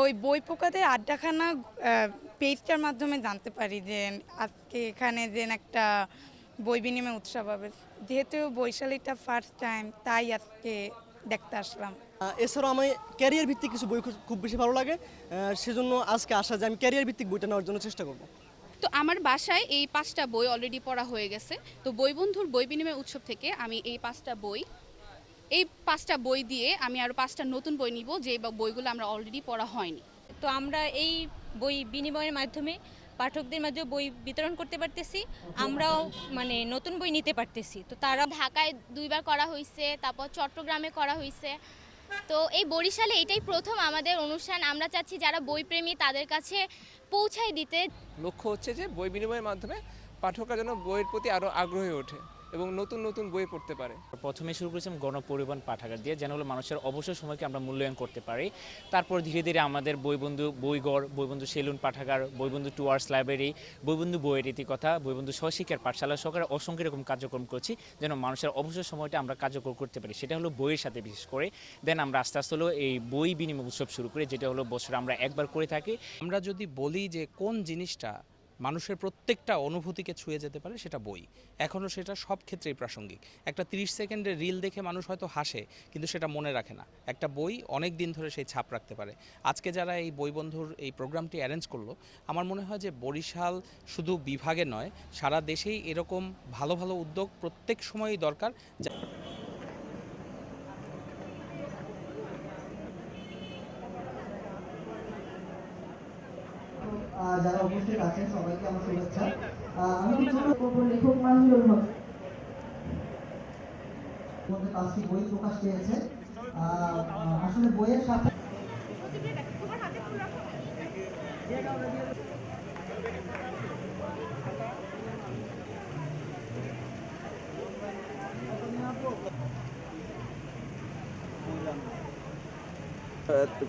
ওই বই পোকাতে আড্ডাখানা পেজটার মাধ্যমে জানতে পারি যে আজকে এখানে যে একটা বই বিনিময় উৎসব হবে। যেহেতু বৈশালীটা ফার্স্ট টাইম তাই আজকে দেখতে আসলাম। এছাড়াও আমি ক্যারিয়ার ভিত্তিক কিছু বই খুব- খুব বেশি ভালো লাগে। সেজন্য আজকে আসা যে আমি ক্যারিয়ার ভিত্তিক বইটা নেওয়ার জন্য চেষ্টা করব। তো আমার বাসায় এই পাঁচটা বই অলরেডি পড়া হয়ে গেছে। তো বই বন্ধুর বই বিনিময় উৎসব থেকে আমি এই পাঁচটা বই এই পাঁচটা বই দিয়ে আমি আরও পাঁচটা নতুন বই নিব যে বা- বইগুলো আমরা অলরেডি পড়া হয়নি। তো আমরা এই বই বিনিময়ের মাধ্যমে পাঠকদের মাঝে বই বিতরণ করতে পারতেছি আমরাও মানে নতুন বই নিতে পারতেছি। তো তারা ঢাকায় দুইবার করা হয়েছে তারপর চট্টগ্রামে করা হয়েছে তো এই বরিশালে এটাই প্রথম আমাদের অনুষ্ঠান। আমরা চাচ্ছি যারা বইপ্রেমী তাদের কাছে পৌঁছায় দিতে। লক্ষ্য হচ্ছে যে বই বিনিময়ের মাধ্যমে পাঠকরা যেন বইয়ের প্রতি আরও আগ্রহী ওঠে। এবং নতুন নতুন বই পড়তে পারে। প্রথমে শুরু করেছিলাম গণপরিবহন পাঠাগার দিয়ে যেন হলো মানুষের অবসর সময়কে আমরা মূল্যায়ন করতে পারি। তারপর ধীরে ধীরে আমাদের বইবন্ধু বইগড় বইবন্ধু সেলুন পাঠাগার বইবন্ধু টুয়ার্স লাইব্রেরি বইবন্ধু বইয়ের ইতিকথা বইবন্ধু সহশিক্ষার পাঠশালা সহকারে অসংখ্য এরকম কার্যক্রম করছি যেন মানুষের অবসর সময়টা আমরা কার্যকর করতে পারি। সেটা হলো বইয়ের সাথে বিশেষ করে। দেন আমরা আস্তে আস্তে হলো এই বই বিনিময় উৎসব শুরু করি যেটা হলো বছরে আমরা একবার করে থাকি। আমরা যদি বলি যে কোন জিনিসটা মানুষের প্রত্যেকটা অনুভূতিকে ছুঁয়ে যেতে পারে সেটা বই। এখনও সেটা সব ক্ষেত্রেই প্রাসঙ্গিক। একটা তিরিশ সেকেন্ডের রিল দেখে মানুষ হয়তো হাসে, কিন্তু সেটা মনে রাখে না। একটা বই অনেক দিন ধরে সেই ছাপ রাখতে পারে। আজকে যারা এই বই বন্ধুর এই প্রোগ্রামটি অ্যারেঞ্জ করল, আমার মনে হয় যে বরিশাল শুধু বিভাগে নয়, সারা দেশেই এরকম ভালো ভালো উদ্যোগ প্রত্যেক সময়ই দরকার। যারা উপস্থিত আছেন, সবাইকে আমার শুভেচ্ছা। আমি কিছু লেখক মানজুর হক পাঁচটি বই প্রকাশ পেয়েছে। আসলে বইয়ের সাথে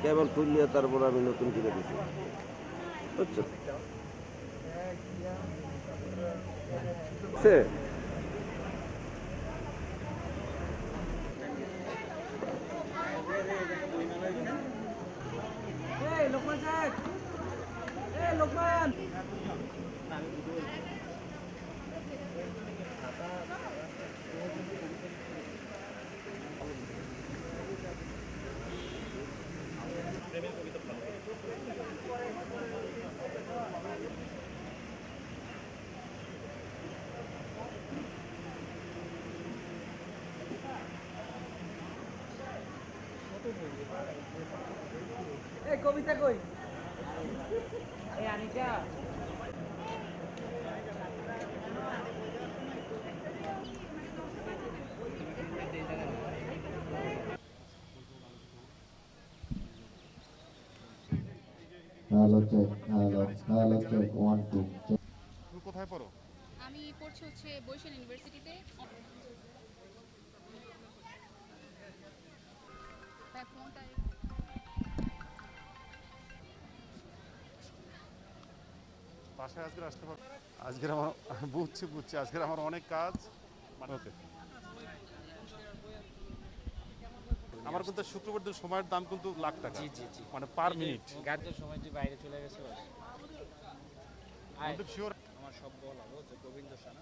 কেবল খুললিয়া তারপর আমি নতুন কিনে Sì. Lokman Jack! Hey, Lokman! Hello check hello hello check one two কোথায় পড়ো? আমি পড়ছি হচ্ছে বৈশাল ইউনিভার্সিটিতে। বাসায় আজকে আসতে পারো আজকের আমার বুঝছি বুঝছি। আজকের আমার অনেক কাজ। মানে ওকে আমার কিন্তু শুক্রবার দিন সময়ের দাম কিন্তু লাখ টাকা। জি জি জি। মানে পার মিনিট গাড়িতে সময় যে বাইরে চলে গেছে কিন্তু শিওর আমার সব বলা যে গোবিন্দ সানা।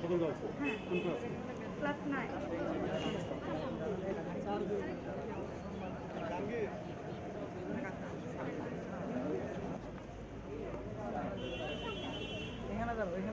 হ্যাঁ, ক্লাস নাইন